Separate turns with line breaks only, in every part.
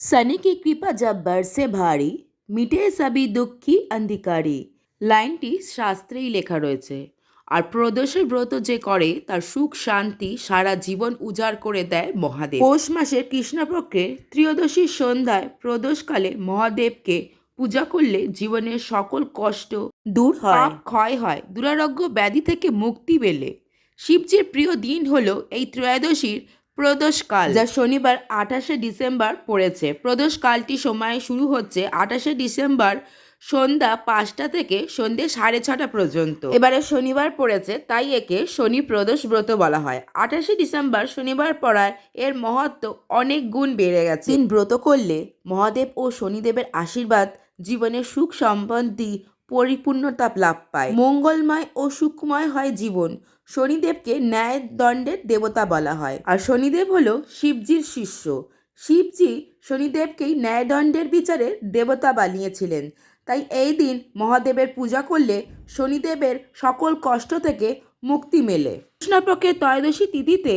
शनि की कृपा जब बरसे ভারী মিটে সাবি দুঃখী অন্ধিকারী লাইনটি শাস্ত্রেই লেখা রয়েছে আর প্রদোষের ব্রত যে করে তার সুখ শান্তি সারা জীবন উজাড় করে দেয় মহাদেব পৌষ মাসের কৃষ্ণপক্ষে ত্রিয়োদশীর সন্ধ্যায় প্রদোষকালে মহাদেবকে পূজা করলে জীবনের সকল কষ্ট দূর হয়। ক্ষয় হয়। দুরারোগ্য ব্যাধি থেকে মুক্তি পেলে শিবজির প্রিয় দিন হলো এই ত্রয়োদশীর প্রদোষকাল। যা শনিবার আঠাশে ডিসেম্বর পড়েছে। প্রদোষকালটি সময় শুরু হচ্ছে আঠাশে ডিসেম্বর সন্ধ্যা পাঁচটা থেকে সন্ধ্যে সাড়ে ছটা পর্যন্ত। এবারে শনিবার পড়েছে, তাই একে শনি প্রদোষ ব্রত বলা হয়। আঠাশে ডিসেম্বর শনিবার পড়ায় এর মহত্ব অনেক গুণ বেড়ে গেছে। ব্রত করলে মহাদেব ও শনিদেবের আশীর্বাদ জীবনে সুখ সম্বন্ধী পরিপূর্ণতা লাভ পায়। মঙ্গলময় ও সুখময় হয় জীবন। শনিদেবকে ন্যায় দণ্ডের দেবতা বলা হয়। আর শনিদেব হলো শিবজির শিষ্য। শিবজি শনিদেবকেই ন্যায়দণ্ডের বিচারে দেবতা বানিয়েছিলেন। তাই এই দিন মহাদেবের পূজা করলে শনিদেবের সকল কষ্ট থেকে মুক্তি মেলে। কৃষ্ণপক্ষের ত্রয়োদশী তিথিতে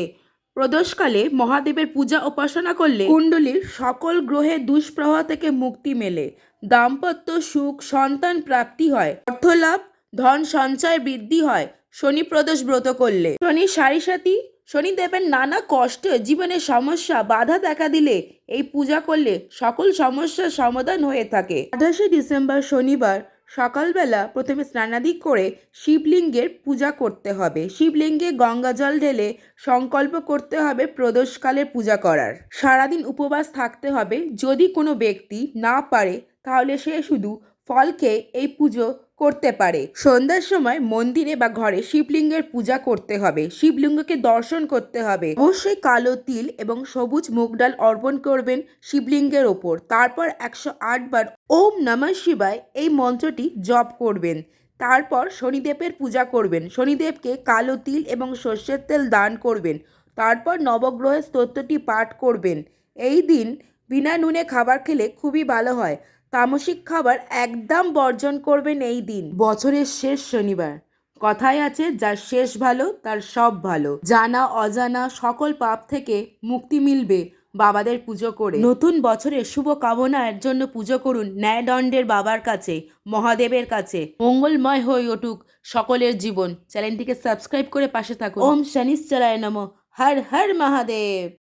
প্রদোষকালে মহাদেবের পূজা উপাসনা করলে কুণ্ডলীর সকল গ্রহে দুষ্প্রভাব থেকে মুক্তি মেলে। দাম্পত্য সুখ, সন্তান প্রাপ্তি হয়। অর্থলাভ, ধন সঞ্চয় বৃদ্ধি হয়। শনি প্রদোষ ব্রত করলে। শনি সাড়ে সাথী শনিদেবের নানা কষ্ট জীবনের সমস্যা, বাধা দেখা দিলে এই পূজা করলে সকল সমস্যার সমাধান হয়ে থাকে। আঠাশে ডিসেম্বর শনিবার সকালবেলা প্রথমে স্নানাদি করে শিবলিঙ্গের পূজা করতে হবে। শিবলিঙ্গে গঙ্গা জল ঢেলে সংকল্প করতে হবে প্রদোষকালে পূজা করার। সারাদিন উপবাস থাকতে হবে। যদি কোনো ব্যক্তি না পারে, তাহলে সে শুধু ফল খেয়ে এই পুজো করতে পারে। সন্ধ্যার সময় মন্দিরে বা ঘরে শিবলিঙ্গের পূজা করতে হবে। শিবলিঙ্গকে দর্শন করতে হবে। অবশ্যই কালো তিল এবং সবুজ মুগ ডাল অর্পণ করবেন শিবলিঙ্গের ওপর। তারপর একশো বার ওম নমঃ শিবায় এই মন্ত্রটি জপ করবেন। তারপর শনিদেবের পূজা করবেন। শনিদেবকে কালো তিল এবং সর্ষের তেল দান করবেন। তারপর নবগ্রহের স্তোত্রটি পাঠ করবেন। এই দিন বিনা নুনে খাবার খেলে খুবই ভালো হয়। তামসিক খাবার একদম বর্জন করবেন এই দিন। বছরের শেষ শনিবার। কথায় আছে, যার শেষ ভালো, তার সব ভালো। জানা, অজানা, সকল পাপ থেকে মুক্তি মিলবে বাবাদের পুজো করে। নতুন বছরের শুভ কামনার জন্য পুজো করুন ন্যায়দণ্ডের বাবার কাছে, মহাদেবের কাছে। মঙ্গলময় হয়ে উঠুক সকলের জীবন। চ্যানেলটিকে সাবস্ক্রাইব করে পাশে থাকুন। ওম শনিশ্চরায় নম। হর হর মহাদেব।